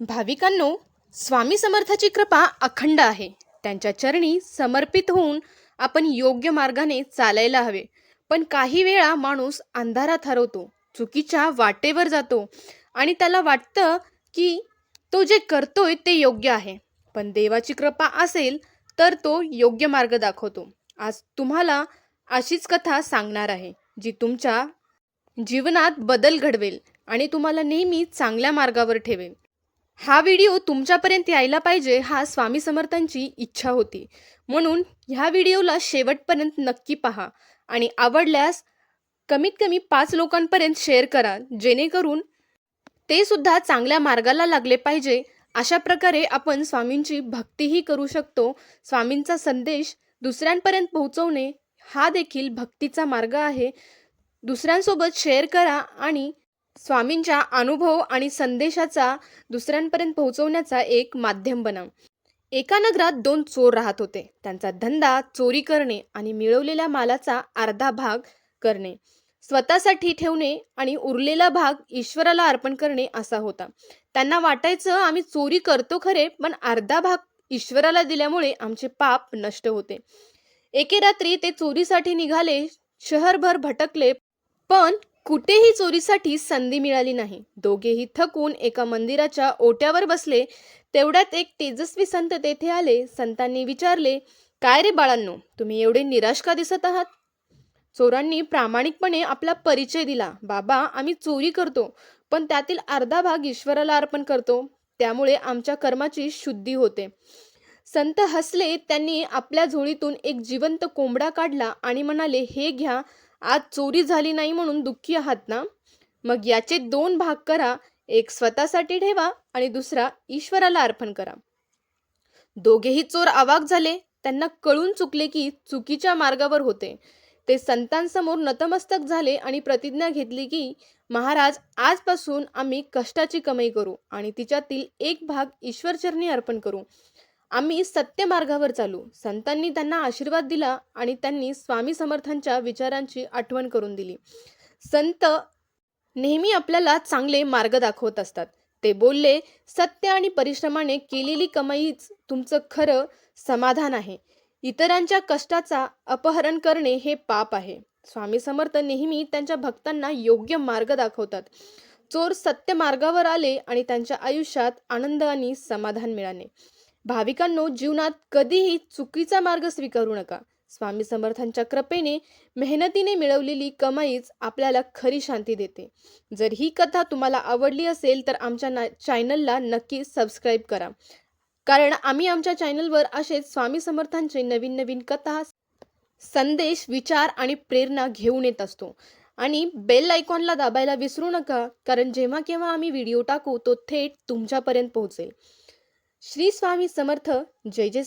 भाविकांनो स्वामी समर्थाची कृपा अखंड आहे. त्यांच्या चरणी समर्पित होऊन आपण योग्य मार्गाने चालायला हवे. पण काही वेळा माणूस अंधारात हरवतो चुकीच्या वाटेवर जातो आणि त्याला वाटतं की तो जे करतोय ते योग्य आहे. पण देवाची कृपा असेल तर तो योग्य मार्ग दाखवतो. आज तुम्हाला अशीच कथा सांगणार आहे जी तुमच्या जीवनात बदल घडवेल आणि तुम्हाला नेहमी चांगल्या मार्गावर ठेवेल. हा व्हिडिओ तुमच्यापर्यंत यायला पाहिजे हा स्वामी समर्थांची इच्छा होती. म्हणून ह्या व्हिडिओला शेवटपर्यंत नक्की पहा आणि आवडल्यास कमीत कमी पाच लोकांपर्यंत शेअर करा जेणेकरून ते सुद्धा चांगल्या मार्गाला लागले पाहिजे. अशा प्रकारे आपण स्वामींची भक्तीही करू शकतो. स्वामींचा संदेश दुसऱ्यांपर्यंत पोहोचवणे हा देखील भक्तीचा मार्ग आहे. दुसऱ्यांसोबत शेअर करा आणि स्वामींच्या अनुभव आणि संदेशाचा दुसऱ्यांपर्यंत पोहोचवण्याचा एक माध्यम बना एका नगरात दोन चोर राहत होते. त्यांचा धंदा चोरी करणे आणि मिळवलेल्या मालाचा अर्धा भाग करणे. स्वतःसाठी ठेवणे आणि उरलेला भाग ईश्वराला अर्पण करणे असा होता. त्यांना वाटायचं आम्ही चोरी करतो खरे पण अर्धा भाग ईश्वराला दिल्यामुळे आमचे पाप नष्ट होते. एके रात्री ते चोरीसाठी निघाले शहरभर भटकले पण कुठेही चोरीसाठी संधी मिळाली नाही. दोघेही थकून एका मंदिराच्या ओट्यावर बसले. तेवढ्यात एक तेजस्वी संत तेथे आले. संतांनी विचारले काय रे बाळांनो तुम्ही एवढे निराश का दिसत आहात? चोरांनी प्रामाणिकपणे आपला परिचय दिला बाबा आम्ही चोरी करतो पण त्यातील अर्धा भाग ईश्वराला अर्पण करतो. त्यामुळे आमच्या कर्माची शुद्धी होते. संत हसले त्यांनी आपल्या झोळीतून एक जिवंत कोंबडा काढला आणि म्हणाले हे घ्या आज चोरी झाली नाही म्हणून दुःखी आहात ना? मग याचे दोन भाग करा. एक स्वतःसाठी ठेवा आणि दुसरा ईश्वराला अर्पण करा. दोघेही चोर आवाक झाले. त्यांना कळून चुकले की चुकीच्या मार्गावर होते. ते संतांसमोर नतमस्तक झाले आणि प्रतिज्ञा घेतली की महाराज आजपासून आम्ही कष्टाची कमाई करू आणि तिच्यातील एक भाग ईश्वरचरणी अर्पण करू. आम्ही सत्य मार्गावर चालू. संतांनी त्यांना आशीर्वाद दिला आणि त्यांनी स्वामी समर्थांच्या विचारांची आठवण करून दिली. संत नेहमी आपल्याला चांगले मार्ग दाखवत असतात. ते बोलले सत्य आणि परिश्रमाने केलेली कमाईच तुमचं खरं समाधान आहे. इतरांच्या कष्टाचा अपहरण करणे हे पाप आहे. स्वामी समर्थ नेहमी त्यांच्या भक्तांना योग्य मार्ग दाखवतात. चोर सत्य मार्गावर आले आणि त्यांच्या आयुष्यात आनंद आणि समाधान मिळाले. भाविकांनो जीवनात कधीही चुकीचा मार्ग स्वीकारू नका. स्वामी समर्थांच्या कृपेने मेहनतीने मिळवलेली कमाईच आपल्याला खरी शांती देते. जर ही कथा तुम्हाला आवडली असेल तर आमच्या ना चॅनलला नक्की सबस्क्राईब करा. कारण आम्ही आमच्या चॅनलवर असेच स्वामी समर्थांचे नवीन नवीन कथा संदेश विचार आणि प्रेरणा घेऊन येत असतो. आणि बेल आयकॉनला दाबायला विसरू नका कारण जेव्हा केव्हा आम्ही व्हिडिओ टाकू तो थेट तुमच्यापर्यंत पोहोचेल. श्री स्वामी समर्थ जय जय